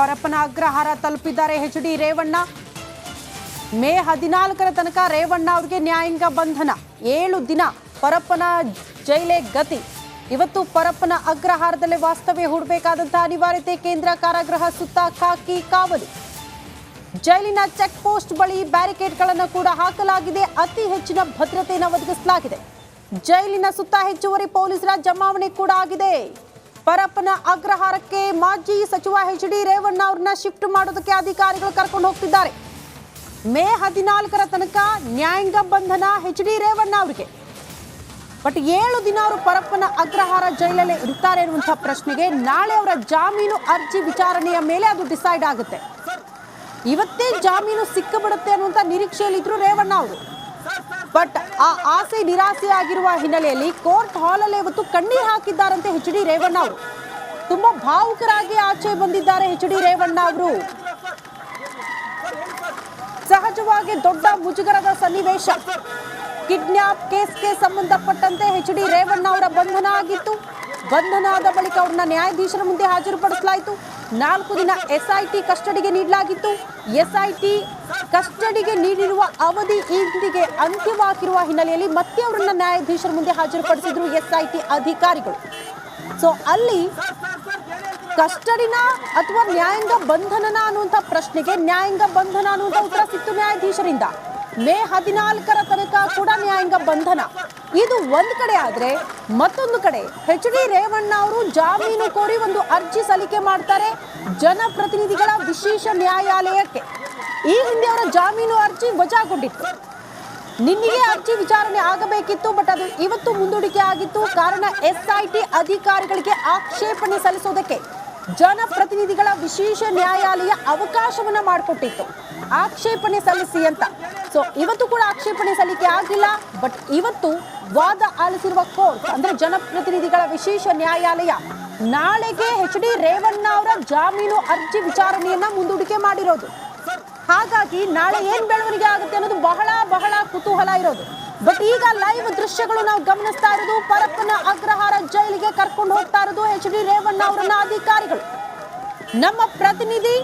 ಪರಪ್ಪನ ಅಗ್ರಹಾರ ತಲುಪಿದ್ದಾರೆ H D Revanna. May ಹದಿನಾಲ್ಕರ ತನಕ ರೇವಣ್ಣ ಅವರಿಗೆ ನ್ಯಾಯಾಂಗ ಬಂಧನ. ಏಳು ದಿನ ಪರಪ್ಪನ ಜೈಲೇ ಗತಿ. ಇವತ್ತು ಪರಪ್ಪನ ಅಗ್ರಹಾರದಲ್ಲೇ ವಾಸ್ತವ್ಯ ಹೂಡಬೇಕಾದಂತಹ ಅನಿವಾರ್ಯತೆ ಕೇಂದ್ರ ಕಾರಾಗೃಹ ಸುತ್ತ ಖಾಕಿ ಕಾವಲು. ಜೈಲಿನ ಚೆಕ್ ಪೋಸ್ಟ್ ಬಳಿ ಬ್ಯಾರಿಕೇಡ್ಗಳನ್ನು ಕೂಡ ಹಾಕಲಾಗಿದೆ. ಅತಿ ಹೆಚ್ಚಿನ ಭದ್ರತೆಯನ್ನು ಒದಗಿಸಲಾಗಿದೆ. ಜೈಲಿನ ಸುತ್ತ ಹೆಚ್ಚುವರಿ ಪೊಲೀಸರ ಜಮಾವಣೆ ಕೂಡ ಆಗಿದೆ. ಪರಪ್ಪನ ಅಗ್ರಹಾರಕ್ಕೆ ಮಾಜಿ ಸಚಿವ ಎಚ್ ಡಿ ರೇವಣ್ಣ ಅವ್ರನ್ನ ಶಿಫ್ಟ್ ಮಾಡೋದಕ್ಕೆ ಅಧಿಕಾರಿಗಳು ಕರ್ಕೊಂಡು ಹೋಗ್ತಿದ್ದಾರೆ. ಮೇ ಹದಿನಾಲ್ಕರ ತನಕ ನ್ಯಾಯಾಂಗ ಬಂಧನ ಎಚ್ ಡಿ ರೇವಣ್ಣ ಅವರಿಗೆ. ಬಟ್ ಏಳು ದಿನ ಅವರು ಪರಪ್ಪನ ಅಗ್ರಹಾರ ಜೈಲಲ್ಲೇ ಇರ್ತಾರೆ ಅನ್ನುವಂಥ ಪ್ರಶ್ನೆಗೆ ನಾಳೆ ಅವರ ಜಾಮೀನು ಅರ್ಜಿ ವಿಚಾರಣೆಯ ಮೇಲೆ ಅದು ಡಿಸೈಡ್ ಆಗುತ್ತೆ. ಇವತ್ತೇ ಜಾಮೀನು ಸಿಕ್ಕಬಿಡುತ್ತೆ ಅನ್ನುವಂಥ ನಿರೀಕ್ಷೆಯಲ್ಲಿದ್ರು ರೇವಣ್ಣ ಅವರು. ಬಟ್ ಆ ಆಸೆ ನಿರಾಸೆ ಆಗಿರುವ ಹಿನ್ನೆಲೆಯಲ್ಲಿ ಕೋರ್ಟ್ ಹಾಲಲ್ಲಿ ಇವತ್ತು ಕಣ್ಣೀರು ಹಾಕಿದ್ದಾರಂತೆ ಹೆಚ್ ಡಿ ರೇವಣ್ಣ ಅವರು. ತುಂಬಾ ಭಾವುಕರಾಗಿ ಆಚೆ ಬಂದಿದ್ದಾರೆ ಎಚ್ ಡಿ ರೇವಣ್ಣ ಅವರು. ಸಹಜವಾಗಿ ದೊಡ್ಡ ಮುಜುಗರದ ಸನ್ನಿವೇಶ. ಕಿಡ್ನಾಪ್ ಕೇಸ್ಗೆ ಸಂಬಂಧಪಟ್ಟಂತೆ ಎಚ್ ಡಿ ರೇವಣ್ಣ ಅವರ ಬಂಧನ ಆಗಿತ್ತು. ಬಂಧನ ಆದ ಬಳಿಕ ಅವ್ರನ್ನ ನ್ಯಾಯಾಧೀಶರ ಮುಂದೆ ಹಾಜರುಪಡಿಸಲಾಯಿತು. ನಾಲ್ಕು ದಿನ ಎಸ್ಐಟಿ ಕಸ್ಟಡಿಗೆ ನೀಡಲಾಗಿತ್ತು. ಎಸ್ಐಟಿ ಕಸ್ಟಡಿಗೆ ನೀಡಿರುವ ಅವಧಿ ಇಂದಿಗೆ ಅಂತ್ಯವಾಗಿರುವ ಹಿನ್ನೆಲೆಯಲ್ಲಿ ಮತ್ತೆ ಅವರನ್ನ ನ್ಯಾಯಾಧೀಶರ ಮುಂದೆ ಹಾಜರುಪಡಿಸಿದ್ರು ಎಸ್ಐಟಿ ಅಧಿಕಾರಿಗಳು. ಸೊ ಅಲ್ಲಿ ಕಸ್ಟಡಿನ ಅಥವಾ ನ್ಯಾಯಾಂಗ ಬಂಧನನ ಅನ್ನುವಂಥ ಪ್ರಶ್ನೆಗೆ ನ್ಯಾಯಾಂಗ ಬಂಧನ ಅನ್ನುವಂಥ ಉತ್ತರ ಸಿಕ್ತು ನ್ಯಾಯಾಧೀಶರಿಂದ. ಮೇ ಹದಿನಾಲ್ಕರ ತನಕ ಕೂಡ ನ್ಯಾಯಾಂಗ ಬಂಧನ. ಇದು ಒಂದು ಕಡೆ ಆದರೆ ಮತ್ತೊಂದು ಕಡೆ ಎಚ್ ಡಿ ರೇವಣ್ಣ ಅವರು ಜಾಮೀನು ಕೋರಿ ಒಂದು ಅರ್ಜಿ ಸಲ್ಲಿಕೆ ಮಾಡ್ತಾರೆ ಜನಪ್ರತಿನಿಧಿಗಳ ವಿಶೇಷ ನ್ಯಾಯಾಲಯಕ್ಕೆ. ಈ ಹಿಂದೆ ಅವರ ಜಾಮೀನು ಅರ್ಜಿ ವಜಾಗೊಂಡಿತ್ತು. ನಿನ್ನೆಗೆ ಅರ್ಜಿ ವಿಚಾರಣೆ ಆಗಬೇಕಿತ್ತು, ಬಟ್ ಅದು ಇವತ್ತು ಮುಂದೂಡಿಕೆ ಆಗಿತ್ತು. ಕಾರಣ ಎಸ್ಐಟಿ ಅಧಿಕಾರಿಗಳಿಗೆ ಆಕ್ಷೇಪಣೆ ಸಲ್ಲಿಸೋದಕ್ಕೆ ಜನಪ್ರತಿನಿಧಿಗಳ ವಿಶೇಷ ನ್ಯಾಯಾಲಯ ಅವಕಾಶವನ್ನ ಮಾಡಿಕೊಟ್ಟಿತ್ತು. ಆಕ್ಷೇಪಣೆ ಸಲ್ಲಿಸಿ ಅಂತ. ಸೊ ಇವತ್ತು ಕೂಡ ಆಕ್ಷೇಪಣೆ ಸಲ್ಲಿಕೆ ಆಗಿಲ್ಲ ಬಟ್ ಇವತ್ತು ವಾದ ಆಲಿಸಿರುವ ಕೋರ್ಟ್ ಅಂದ್ರೆ ಜನಪ್ರತಿನಿಧಿಗಳ ವಿಶೇಷ ನ್ಯಾಯಾಲಯ, ನಾಳೆಗೆ ಎಚ್ ಡಿ ರೇವಣ್ಣ ಅವರ ಜಾಮೀನು ಅರ್ಜಿ ವಿಚಾರಣೆಯನ್ನ ಮುಂದೂಡಿಕೆ ಮಾಡಿರೋದು. ಹಾಗಾಗಿ ನಾಳೆ ಏನ್ ಬೆಳವಣಿಗೆ ಆಗುತ್ತೆ ಅನ್ನೋದು ಬಹಳ ಬಹಳ ಕುತೂಹಲ ಇರೋದು. ಬಟ್ ಈಗ ಲೈವ್ ದೃಶ್ಯಗಳು ನಾವು ಗಮನಿಸ್ತಾ ಇರೋದು ಪರಪ್ಪನ ಅಗ್ರಹಾರ ಜೈಲಿಗೆ ಕರ್ಕೊಂಡು ಹೋಗ್ತಾ ಇರೋದು ಎಚ್ ಡಿ ರೇವಣ್ಣ ಅವರನ್ನ ಅಧಿಕಾರಿಗಳು. ನಮ್ಮ ಪ್ರತಿನಿಧಿ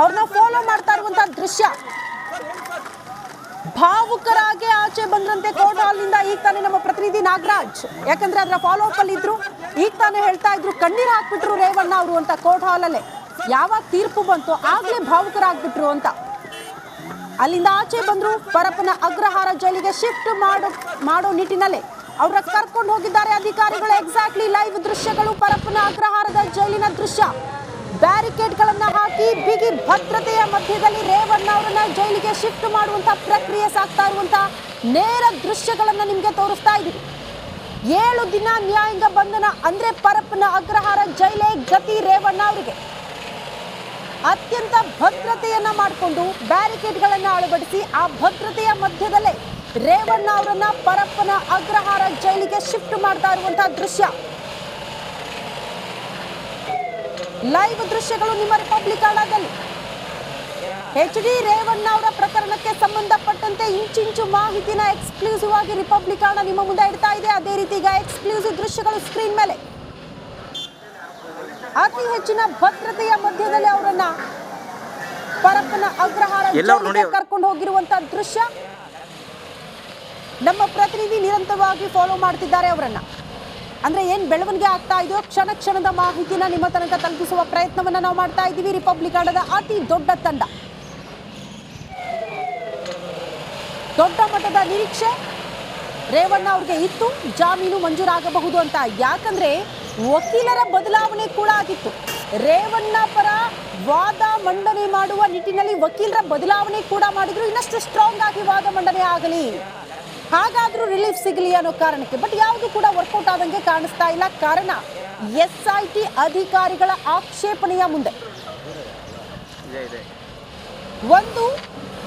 ಅವ್ರನ್ನ ಫಾಲೋ ಮಾಡ್ತಾ ಇರುವಂತಹ ದೃಶ್ಯ. ಭಾವುಕರಾಗೆ ಆಚೆ ಬಂದ್ರಂತೆ ಕೋರ್ಟ್ ಹಾಲ್ನಿಂದ ಈಗ ತಾನೇ ನಮ್ಮ ಪ್ರತಿನಿಧಿ ನಾಗರಾಜ್. ಯಾಕಂದ್ರೆ ಅದರ ಫಾಲೋ ಅಪ್ ಅಲ್ಲಿ ಇದ್ರು. ಈಗ ತಾನೇ ಹೇಳ್ತಾ ಇದ್ರು, ಕಣ್ಣೀರ್ ಹಾಕ್ಬಿಟ್ರು ರೇವಣ್ಣ ಅವರು ಅಂತ ಕೋರ್ಟ್ ಹಾಲ್ ಅಲ್ಲೇ ಯಾವಾಗ ತೀರ್ಪು ಬಂತು ಆಗ್ಲೇ ಭಾವುಕರಾಗ್ಬಿಟ್ರು ಅಂತ. ಅಲ್ಲಿಂದ ಆಚೆ ಬಂದ್ರು ಪರಪ್ಪನ ಅಗ್ರಹಾರ ಜೈಲಿಗೆ ಶಿಫ್ಟ್ ಮಾಡೋ ಮಾಡೋ ನಿಟ್ಟಿನಲ್ಲಿ. ಅವರ ಕರ್ಕೊಂಡು ಹೋಗಿದ್ದಾರೆ ಅಧಿಕಾರಿಗಳು. ಎಕ್ಸಾಕ್ಟ್ಲಿ ಲೈವ್ ದೃಶ್ಯಗಳು ಪರಪ್ಪನ ಅಗ್ರಹಾರದ ಜೈಲಿನ ದೃಶ್ಯ. ಬ್ಯಾರಿಕೇಡ್ಗಳನ್ನು ಹಾಕಿ ಬಿಗಿ ಭದ್ರತೆಯ ಮಧ್ಯದಲ್ಲಿ ರೇವಣ್ಣ ಅವರನ್ನ ಜೈಲಿಗೆ ಶಿಫ್ಟ್ ಮಾಡುವಂತ ಪ್ರಕ್ರಿಯೆ ಸಾಗ್ತಾ ಇರುವಂತ ನೇರ ದೃಶ್ಯಗಳನ್ನು ನಿಮಗೆ ತೋರಿಸ್ತಾ ಇದ್ದೀವಿ ಏಳು ದಿನ ನ್ಯಾಯಾಂಗ ಬಂಧನ ಅಂದ್ರೆ ಪರಪ್ಪನ ಅಗ್ರಹಾರ ಜೈಲೇ ಗತಿ ರೇವಣ್ಣ ಅವರಿಗೆ. ಅತ್ಯಂತ ಭದ್ರತೆಯನ್ನ ಮಾಡಿಕೊಂಡು ಬ್ಯಾರಿಕೇಡ್ಗಳನ್ನು ಅಳವಡಿಸಿ ಆ ಭದ್ರತೆಯ ಮಧ್ಯದಲ್ಲೇ ರೇವಣ್ಣ ಅವರನ್ನ ಪರಪ್ಪನ ಅಗ್ರಹಾರ ಜೈಲಿಗೆ ಶಿಫ್ಟ್ ಮಾಡ್ತಾ ಇರುವಂತಹ ದೃಶ್ಯ. ಲೈವ್ ದೃಶ್ಯಗಳು ನಿಮ್ಮ ರಿಪಬ್ಲಿಕ್ ಕನ್ನಡದಲ್ಲಿ ಎಚ್ ಡಿ ರೇವಣ್ಣ ಅವರ ಪ್ರಕರಣಕ್ಕೆ ಸಂಬಂಧಪಟ್ಟಂತೆ ಇಂಚಿಂಚು ಮಾಹಿತಿನ ಎಕ್ಸ್ಕ್ಲೂಸಿವ್ ಆಗಿ ರಿಪಬ್ಲಿಕ್ ಕನ್ನಡ ನಿಮ್ಮ ಮುಂದೆ ಇಡ್ತಾ ಇದೆ. ಅದೇ ರೀತಿ ಈಗ ಎಕ್ಸ್ಕ್ಲೂಸಿವ್ ದೃಶ್ಯಗಳು ಸ್ಕ್ರೀನ್ ಮೇಲೆ. ಅತಿ ಹೆಚ್ಚಿನ ಭದ್ರತೆಯ ಮಧ್ಯದಲ್ಲಿ ಅವರನ್ನ ಪರಪ್ಪನ ಅಗ್ರಹಾರ ಕರ್ಕೊಂಡು ಹೋಗಿರುವಂತ ದೃಶ್ಯ. ನಮ್ಮ ಪ್ರತಿನಿಧಿ ನಿರಂತರವಾಗಿ ಫಾಲೋ ಮಾಡ್ತಿದ್ದಾರೆ ಅವರನ್ನ. ಅಂದ್ರೆ ಏನ್ ಬೆಳವಣಿಗೆ ಆಗ್ತಾ ಇದೆಯೋ ಕ್ಷಣ ಕ್ಷಣದ ಮಾಹಿತಿನ ನಿಮ್ಮ ತನಕ ತಲುಪಿಸುವ ಪ್ರಯತ್ನವನ್ನ ನಾವು ಮಾಡ್ತಾ ಇದ್ದೀವಿ. ರಿಪಬ್ಲಿಕ್ ಆಡದ ಅತಿ ದೊಡ್ಡ ತಂಡ. ದೊಡ್ಡ ಮಟ್ಟದ ನಿರೀಕ್ಷೆ ರೇವಣ್ಣ ಅವ್ರಿಗೆ ಇತ್ತು. ಜಾಮೀನು ಮಂಜೂರಾಗಬಹುದು ಅಂತ. ಯಾಕಂದ್ರೆ ವಕೀಲರ ಬದಲಾವಣೆ ಕೂಡ ಆಗಿತ್ತು. ರೇವಣ್ಣ ಪರ ವಾದ ಮಂಡನೆ ಮಾಡುವ ನಿಟ್ಟಿನಲ್ಲಿ ವಕೀಲರ ಬದಲಾವಣೆ ಕೂಡ ಮಾಡಿದ್ರು. ಇನ್ನಷ್ಟು ಸ್ಟ್ರಾಂಗ್ ಆಗಿ ವಾದ ಮಂಡನೆ ಆಗಲಿ. ಹಾಗಾದ್ರೂ ರಿಲೀಫ್ ಸಿಗಲಿ ಅನ್ನೋ ಕಾರಣಕ್ಕೆ. ಬಟ್ ಯಾವುದು ಕೂಡ ವರ್ಕೌಟ್ ಆದಂಗೆ ಕಾಣಿಸ್ತಾ ಇಲ್ಲ. ಕಾರಣ ಎಸ್ ಐ ಟಿ ಅಧಿಕಾರಿಗಳ ಆಕ್ಷೇಪಣೆಯ ಮುಂದೆ. ಒಂದು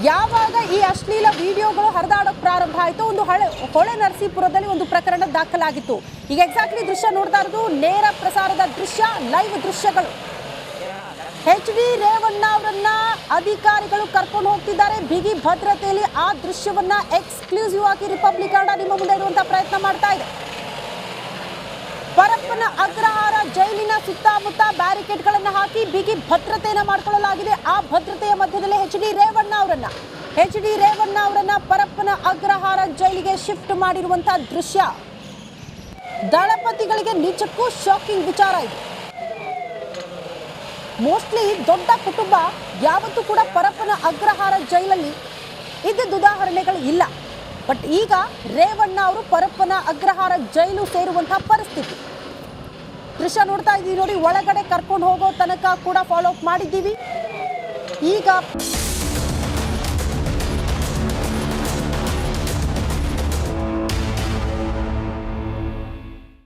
ಯಾವಾಗ ಈ ಅಶ್ಲೀಲ ವಿಡಿಯೋಗಳು ಹರಿದಾಡೋಕ್ ಪ್ರಾರಂಭ ಆಯಿತು? ಒಂದು ಹಳೆ ಹೊಳೆ ನರಸೀಪುರದಲ್ಲಿ ಒಂದು ಪ್ರಕರಣ ದಾಖಲಾಗಿತ್ತು. ಈಗ ಎಕ್ಸಾಕ್ಟ್ಲಿ ದೃಶ್ಯ ನೋಡ್ತಾ ಇರೋದು ನೇರ ಪ್ರಸಾರದ ದೃಶ್ಯ ಲೈವ್ ದೃಶ್ಯಗಳು. ಎಚ್ ಡಿ ರೇವಣ್ಣ ಅವರನ್ನ ಅಧಿಕಾರಿಗಳು ಕರ್ಕೊಂಡು ಹೋಗ್ತಿದ್ದಾರೆ. ಬಿಗಿ ಭದ್ರತೆಯಲ್ಲಿ ಆ ದೃಶ್ಯವನ್ನ ಎಕ್ಸ್ಕ್ಲೂಸಿವ್ ಆಗಿ ರಿಪಬ್ಲಿಕ್ ಕನ್ನಡ ನಿಮ್ಮ ಮುಂದೆ ಇಡುವಂತ ಪ್ರಯತ್ನ ಮಾಡ್ತಾ ಇದೆ. ಪರಪ್ಪನ ಅಗ್ರಹಾರ ಜೈಲಿನ ಸುತ್ತಮುತ್ತ ಬ್ಯಾರಿಕೇಡ್ಗಳನ್ನು ಹಾಕಿ ಬಿಗಿ ಭದ್ರತೆಯನ್ನು ಮಾಡಿಕೊಳ್ಳಲಾಗಿದೆ. ಆ ಭದ್ರತೆಯ ಮಧ್ಯದಲ್ಲಿ ಎಚ್ ಡಿ ರೇವಣ್ಣ ಅವರನ್ನ. ಎಚ್ ಡಿ ರೇವಣ್ಣ ಅವರನ್ನ ಪರಪ್ಪನ ಅಗ್ರಹಾರ ಜೈಲಿಗೆ ಶಿಫ್ಟ್ ಮಾಡಿರುವಂತಹ ದೃಶ್ಯ. ದಳಪತಿಗಳಿಗೆ ನಿಜಕ್ಕೂ ಶಾಕಿಂಗ್ ವಿಚಾರ ಇದು. ಮೋಸ್ಟ್ಲಿ ದೊಡ್ಡ ಕುಟುಂಬ ಯಾವತ್ತೂ ಕೂಡ ಪರಪ್ಪನ ಅಗ್ರಹಾರ ಜೈಲಲ್ಲಿ ಇದ್ದ ಉದಾಹರಣೆಗಳು ಇಲ್ಲ. ಬಟ್ ಈಗ ರೇವಣ್ಣ ಅವರು ಪರಪ್ಪನ ಅಗ್ರಹಾರ ಜೈಲು ಸೇರುವಂತಹ ಪರಿಸ್ಥಿತಿ. ದೃಶ್ಯ ನೋಡ್ತಾ ಇದ್ದೀವಿ ನೋಡಿ, ಒಳಗಡೆ ಕರ್ಕೊಂಡು ಹೋಗೋ ತನಕ ಕೂಡ ಫಾಲೋ ಅಪ್ ಮಾಡಿದ್ದೀವಿ. ಈಗ